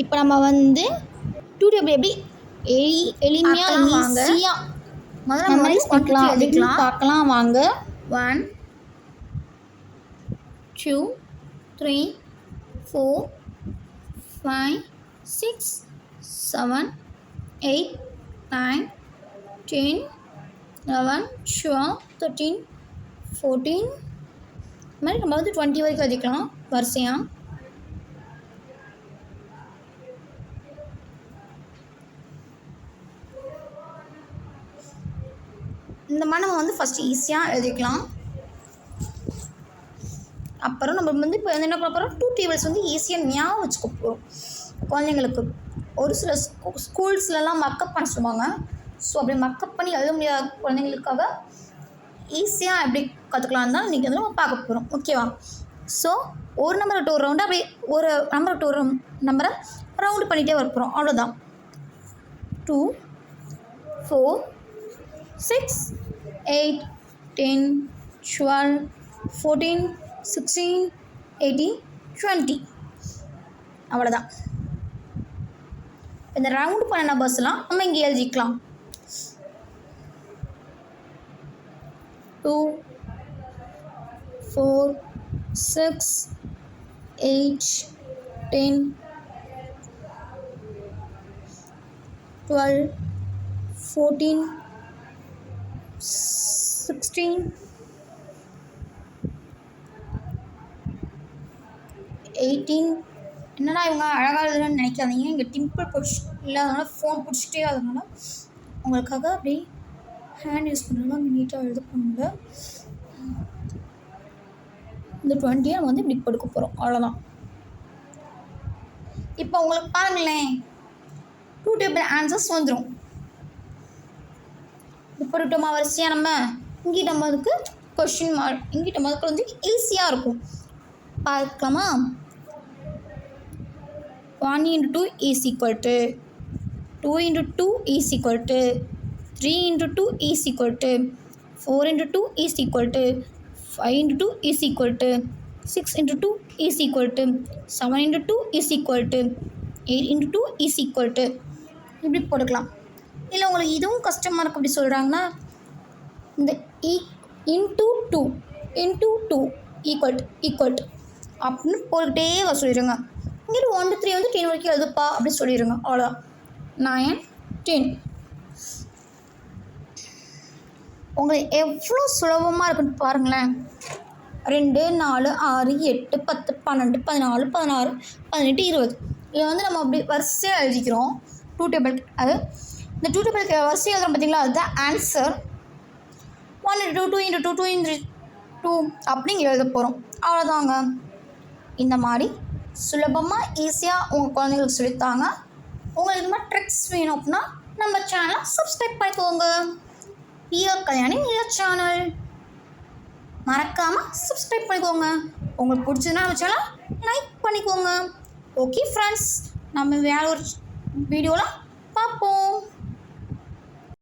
இப்போ நம்ம வந்து டூ டேபிள் எப்படி? எளி எளிமையாக. ஈஸியாக மெமரைஸ் அப்படின்னு எழுதிக்கலாம். பார்க்கலாம். வாங்க. One two three four five six seven eight nine ten eleven twelve thirteen fourteen இது மாதிரி நம்ம வந்து டுவெண்ட்டி வரைக்கும் எழுதிக்கலாம். வரிசையாக இந்த மாதிரி நம்ம வந்து ஃபஸ்ட்டு ஈஸியாக எழுதிக்கலாம். அப்புறம் நம்ம வந்து இப்போ வந்து என்ன பண்ண போகிறோம் டூ டேபிள்ஸ் வந்து ஈஸியாக ஞாபகம் வச்சுக்க போகிறோம் குழந்தைங்களுக்கு ஒரு சில ஸ்கூ ஸ்கூல்ஸ்லலாம் மக்கப் பண்ண சொல்லுவாங்க. ஸோ அப்படி மக்கப் பண்ணி எழுத முடியாத குழந்தைங்களுக்காக ஈஸியாக எப்படி கற்றுக்கலாம் தான் இன்றைக்கி வந்து நம்ம பார்க்க போகிறோம் ஓகேவா ஸோ ஒரு நம்பரை டூ ரவுண்டு அப்படியே ஒரு நம்பர் டூ நம்பரை ரவுண்டு பண்ணிகிட்டே வரப்போகிறோம் அவ்வளோதான் two four six eight ten twelve fourteen sixteen eighteen twenty. அவ்வளோதான் இந்த ரவுண்ட் பண்ண பஸ்லாம் நம்ம இங்கே எழுதிக்கலாம். Two four six eight ten twelve fourteen sixteen eighteen என்னடா இவங்க அழகாக எழுதுன்னு நினைக்காதீங்க. இங்கே டிம்பிள் பிடிச்சி இல்லாதனால ஃபோன் பிடிச்சிட்டே அதனால உங்களுக்காக அப்படியே ஹேண்ட் யூஸ் பண்ணுறது அங்கே நீட்டாக எழுத பண்ணுங்க இந்த டுவெண்ட்டியை நம்ம வந்து இப்படி படுக்க போகிறோம் அவ்வளோதான் இப்போ உங்களுக்கு பாருங்களேன். டூ டேபிள் ஆன்சர்ஸ் வந்துடும் இப்போ வரிசையாக நம்ம இங்கிட்ட மதுக்கு கொஷின் மார்க் இங்கிட்ட மதுக்கு வந்து ஈஸியாக இருக்கும். பார்க்கலாமா? One into two is equal to two into two is equal to three into two is equal to four into two is equal to five into two is equal to six into two is equal to seven into two is equal to eight into two is equal to இப்படி போட்டுக்கலாம். இல்லை உங்களுக்கு இதுவும் கஷ்டமாக இருக்குது அப்படி சொல்கிறாங்கன்னா இந்த ஈ into two into two equal equal அப்படின்னு போட்டுக்கிட்டே வர சொல்லிடுங்க இங்கிட்டு ஒன் டூ த்ரீ வந்து டென் வரைக்கும் எழுதுப்பா அப்படின்னு சொல்லிடுங்க அவ்வளோ நயன் டென் உங்களுக்கு எவ்வளோ சுலபமாக இருக்குன்னு பாருங்களேன். ரெண்டு நாலு ஆறு எட்டு பத்து பன்னெண்டு பதினாலு பதினாறு பதினெட்டு இருபது. இதை வந்து நம்ம அப்படி வரிசையாக எழுதிக்கிறோம். டூ டேபிள் அது இந்த டூ டேபிள் வரிசையாக எழுதுறோம் பார்த்தீங்களா? அதுதான் answer one into two two into two two into two அப்படிங்க எழுத போகிறோம் அவ்வளோதாங்க இந்த மாதிரி சுலபமாக ஈஸியாக உங்கள் குழந்தைங்களுக்கு சொல்லித்தாங்க. உங்களுக்கு இந்த மாதிரி ட்ரிக்ஸ் வேணும் அப்படின்னா நம்ம சேனலை சப்ஸ்கிரைப் பண்ணிக்கோங்க. இயர் கல்யாணி நில சேனல் மறக்காமல் சப்ஸ்கிரைப் பண்ணிக்கோங்க. உங்களுக்கு பிடிச்சதுன்னா நம்ம சேனல் லைக் பண்ணிக்கோங்க. ஓகே ஃப்ரெண்ட்ஸ் நம்ம வேற ஒரு வீடியோவில் பார்ப்போம்.